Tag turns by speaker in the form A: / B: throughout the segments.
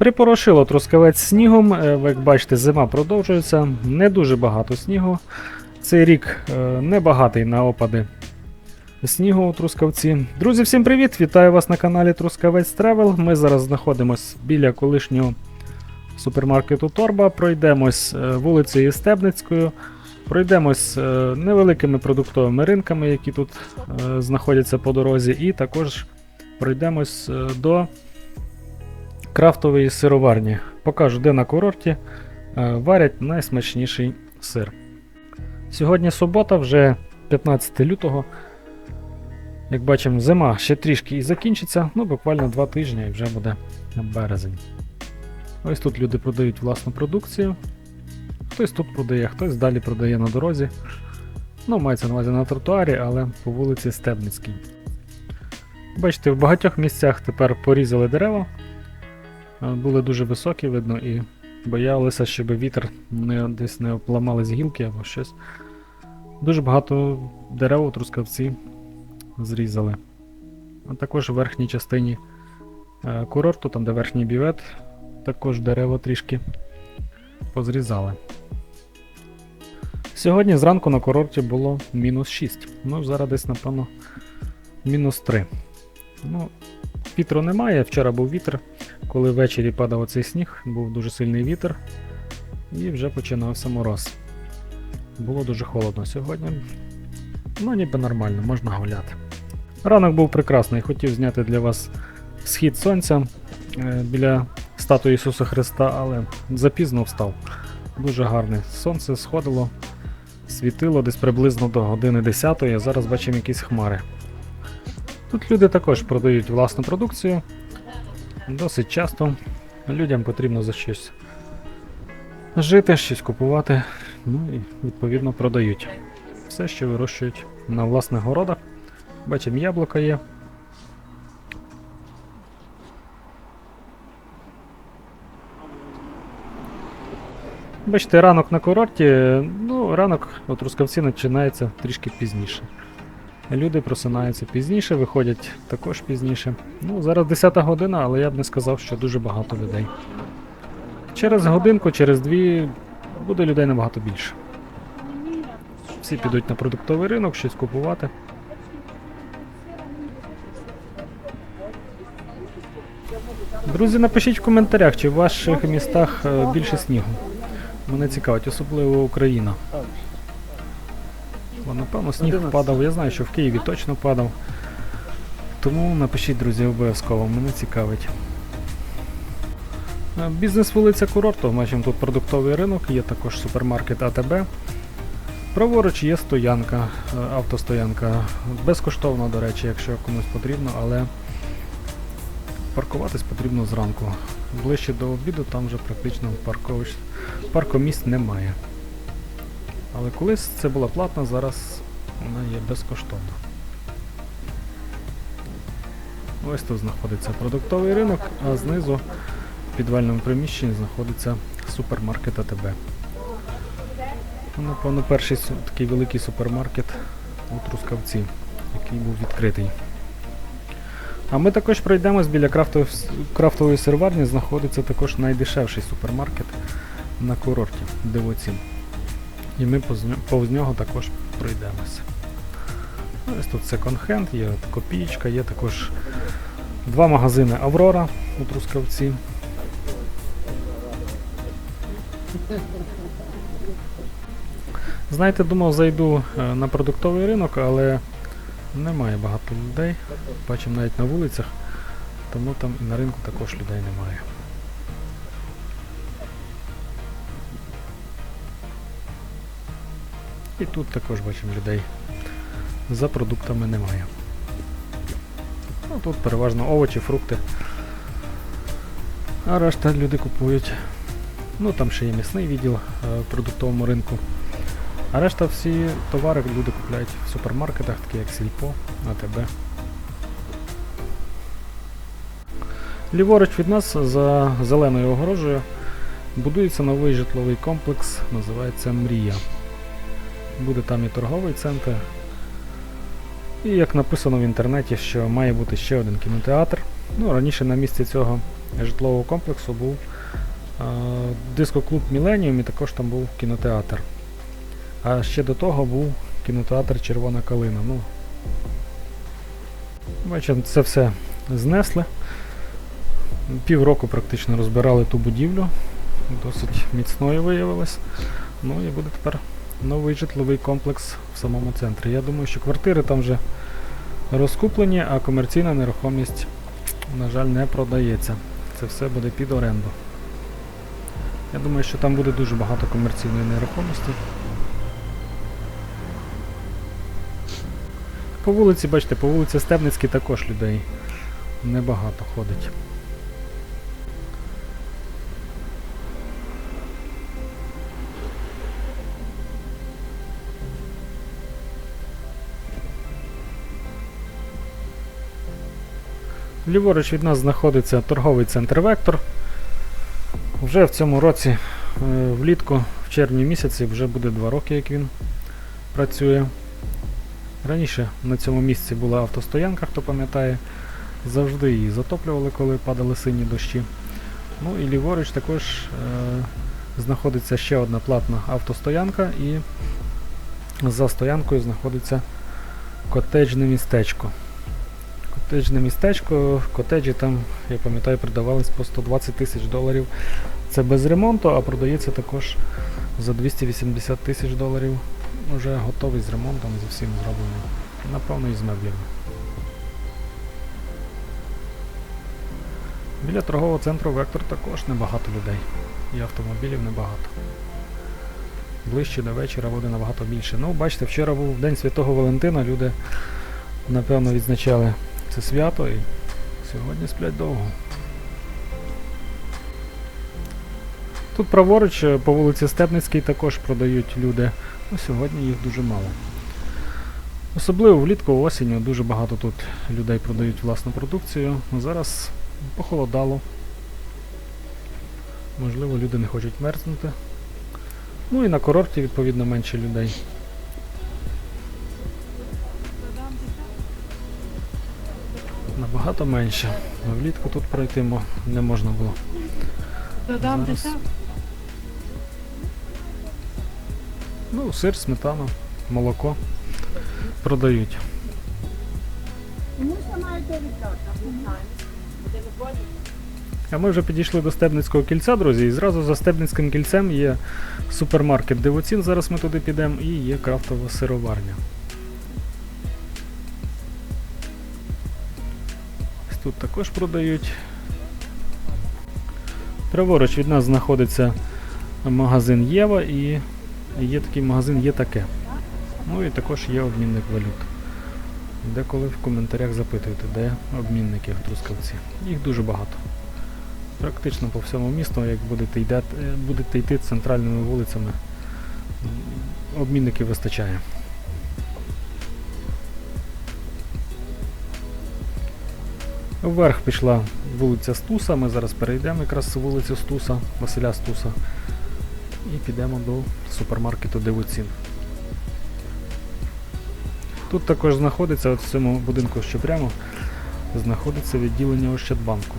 A: Припорошило трускавець снігом. Е, Як бачите, зима продовжується. Не дуже багато снігу. Цей рік е, не багатий на опади снігу у Трускавці. Друзі, всім привіт! Вітаю вас на каналі Трускавець Тревел. Ми зараз знаходимося біля колишнього супермаркету Торба. Пройдемось е, вулицею Стебницькою. Пройдемось невеликими продуктовими ринками, які тут знаходяться по дорозі, і також пройдемось до крафтової сироварні. Покажу, де на курорті е, варять найсмачніший сир. Сьогодні субота, вже 15 лютого. Як бачимо, зима ще трішки і закінчиться, ну буквально 2 тижні і вже буде березень. Ось тут люди продають власну продукцію. Хтось тут продає, хтось далі продає на дорозі. Ну, мається на увазі на тротуарі, але по вулиці Стебницькій. Бачите, в багатьох місцях тепер порізали дерева. Е, Були дуже високі, видно, і боялися, щоб вітер не, десь не обламались гілки або щось. Дуже багато дерев у трускавці зрізали. А також в верхній частині е, курорту, там де верхній бівет, також дерева трішки позрізали. Сьогодні зранку на курорті було мінус 6. Ну, зараз десь, напевно, мінус 3. Ну, вітру немає. Вчора був вітер. Коли ввечері падав оцей сніг, був дуже сильний вітер. І вже починався мороз. Було дуже холодно сьогодні. Ну, ніби нормально, можна гуляти. Ранок був прекрасний, хотів зняти для вас схід сонця е, біля статуї Ісуса Христа, але запізно встав. Дуже гарне. Сонце сходило, світило десь приблизно до години 10 а зараз бачимо якісь хмари. Тут люди також продають власну продукцію. Досить часто людям потрібно за щось жити, щось купувати, ну і відповідно продають. Все, що вирощують на власних городах. Бачимо, яблука є. Бачите, ранок на курорті, ну, ранок у Трускавці починається трішки пізніше. Люди просинаються пізніше, виходять також пізніше. Ну, зараз 10 година, але я б не сказав, що дуже багато людей. Через годинку, через дві буде людей набагато більше. Всі підуть на продуктовий ринок, щось купувати. Друзі, напишіть в коментарях, чи в ваших містах е, більше снігу. Мене цікавить, особливо Україна. Напевно, сніг падав. Я знаю, що в Києві точно падав. Тому напишіть, друзі, обов'язково, мене цікавить. Е, Бізнес вулиця Курорту, бачимо тут продуктовий ринок, є також супермаркет АТБ. Праворуч є стоянка, е, автостоянка. Безкоштовно, до речі, якщо комусь потрібно, але паркуватись потрібно зранку. Ближче до обіду там вже практично паркомісць немає. Але колись це була платна, зараз вона є безкоштовна. Ось тут знаходиться продуктовий ринок, а знизу в підвальному приміщенні знаходиться супермаркет АТБ. Напевно, перший такий великий супермаркет у Трускавці, який був відкритий. А ми також пройдемось біля крафтов- крафтової серварні, знаходиться також найдешевший супермаркет на курорті Дивоцін. І ми повз нього також пройдемося. Ну, Ось тут секонд-хенд, є от копієчка, є також два магазини Аврора у Трускавці. Знаєте, думав, зайду е, на продуктовий ринок, але немає багато людей. Бачимо навіть на вулицях, тому там і на ринку також людей немає. І тут також бачимо людей. За продуктами немає. Ну, тут переважно овочі, фрукти. А решта люди купують. Ну там ще є м'ясний відділ е, в продуктовому ринку. А решта всі товари люди купляють в супермаркетах, такі як Сільпо, АТБ. Ліворуч від нас за зеленою огорожею будується новий житловий комплекс, називається Мрія. Буде там і торговий центр. І як написано в інтернеті, що має бути ще один кінотеатр. Ну, раніше на місці цього житлового комплексу був е, дискоклуб Міленіум і також там був кінотеатр. А ще до того був кінотеатр Червона калина. Ну, бачимо, це все знесли. Півроку практично розбирали ту будівлю. Досить міцною виявилась. Ну і буде тепер новий житловий комплекс в самому центрі. Я думаю, що квартири там вже розкуплені, а комерційна нерухомість, на жаль, не продається. Це все буде під оренду. Я думаю, що там буде дуже багато комерційної нерухомості. По вулиці, бачите, по вулиці Стебницькій також людей небагато ходить. Ліворуч від нас знаходиться торговий центр Вектор. Вже в цьому році, е, влітку, в червні місяці, вже буде 2 роки, як він працює. Раніше на цьому місці була автостоянка, хто пам'ятає. Завжди її затоплювали, коли падали сині дощі. Ну і ліворуч також е, знаходиться ще одна платна автостоянка і за стоянкою знаходиться котеджне містечко. Котеджне містечко, котеджі там, я пам'ятаю, продавались по 120 тисяч доларів. Це без ремонту, а продається також за 280 тисяч доларів. Уже готовий з ремонтом, зі всім зробленим. Напевно, і з меблями. Біля торгового центру Вектор також небагато людей. І автомобілів небагато. Ближче до вечора буде набагато більше. Ну, бачите, вчора був День Святого Валентина, люди напевно відзначали це свято і сьогодні сплять довго. Тут праворуч е, по вулиці Степницькій також продають люди, ну сьогодні їх дуже мало. Особливо влітку осінню дуже багато тут людей продають власну продукцію. Зараз похолодало. Можливо, люди не хочуть мерзнути. Ну і на курорті, відповідно, менше людей. Набагато менше. Влітку тут пройти не можна було.
B: Додам
A: Зараз. Ну, сир, сметана, молоко продають. А ми вже підійшли до Стебницького кільця, друзі, і зразу за Стебницьким кільцем є супермаркет Дивоцін, зараз ми туди підемо, і є крафтова сироварня. Тут також продають. Праворуч від нас знаходиться магазин Єва і є такий магазин є таке. Ну і також є обмінник валют. Деколи в коментарях запитуєте, де обмінники в Трускавці. Їх дуже багато. Практично по всьому місту, як будете, йде, е, будете йти центральними вулицями, обмінників вистачає. Вверх пішла вулиця Стуса, ми зараз перейдемо якраз вулицю Стуса, Василя Стуса. І підемо до супермаркету Дивоцін. Тут також знаходиться, от в цьому будинку, що прямо, знаходиться відділення Ощадбанку.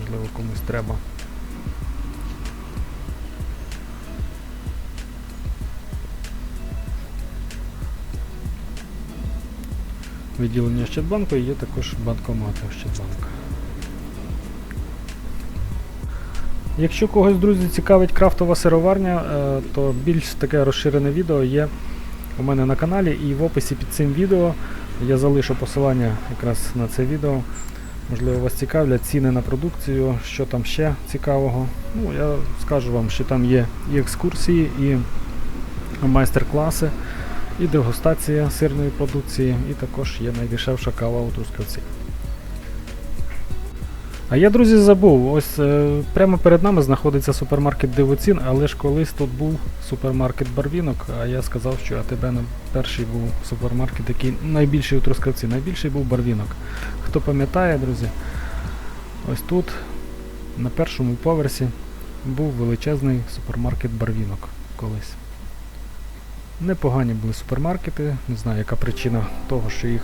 A: Можливо, комусь треба. Відділення Ощадбанку і є також банкомати Ощадбанка. Якщо когось, друзі, цікавить крафтова сироварня, е, то більш таке розширене відео є у мене на каналі і в описі під цим відео я залишу посилання якраз на це відео. Можливо, вас цікавлять ціни на продукцію, що там ще цікавого. Ну, я скажу вам, що там є і екскурсії, і майстер-класи, і дегустація сирної продукції, і також є найдешевша кава у Трускавці. А я, друзі, забув, ось е, прямо перед нами знаходиться супермаркет Дивоцін, але ж колись тут був супермаркет Барвінок, а я сказав, що АТБ перший був супермаркет, який найбільший у Трускавці, найбільший був Барвінок. Хто пам'ятає, друзі, ось тут, на першому поверсі, був величезний супермаркет Барвінок колись. Непогані були супермаркети, не знаю, яка причина того, що їх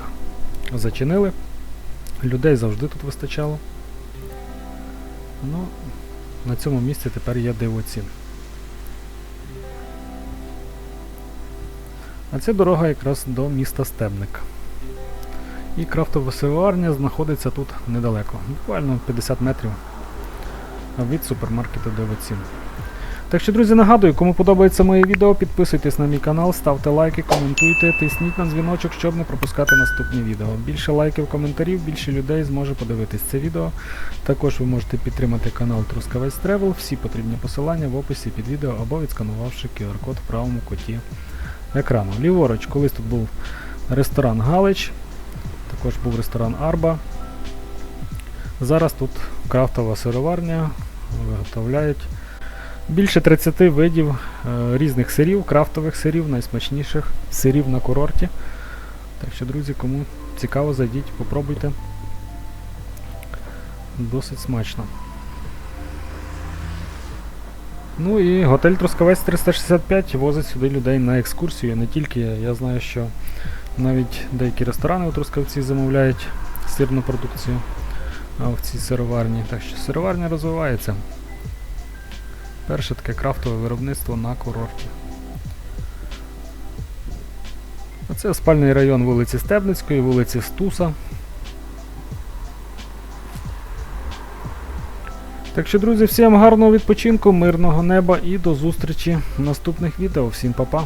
A: зачинили. Людей завжди тут вистачало. Ну, на цьому місці тепер є дивоцін. А це дорога якраз до міста Стебник. І крафтова сироварня знаходиться тут недалеко, буквально 50 метрів від супермаркету Дивоцін. Так що, друзі, нагадую, кому подобається моє відео, підписуйтесь на мій канал, ставте лайки, коментуйте, тисніть на дзвіночок, щоб не пропускати наступні відео. Більше лайків, коментарів, більше людей зможе подивитись це відео. Також ви можете підтримати канал Трускавець Тревел. Всі потрібні посилання в описі під відео або відсканувавши QR-код в правому куті екрану. Ліворуч, колись тут був ресторан Галич, також був ресторан Арба. Зараз тут крафтова сироварня, виготовляють більше 30 видів е, різних сирів, крафтових сирів, найсмачніших сирів на курорті. Так що, друзі, кому цікаво, зайдіть, попробуйте. Досить смачно. Ну і готель Трускавець 365 возить сюди людей на екскурсію. Не тільки, я знаю, що навіть деякі ресторани у Трускавці замовляють сирну продукцію в цій сироварні. Так що сироварня розвивається. Перше таке крафтове виробництво на курорті. Оце спальний район вулиці Стебницької, вулиці Стуса. Так що, друзі, всім гарного відпочинку, мирного неба і до зустрічі в наступних відео. Всім па-па!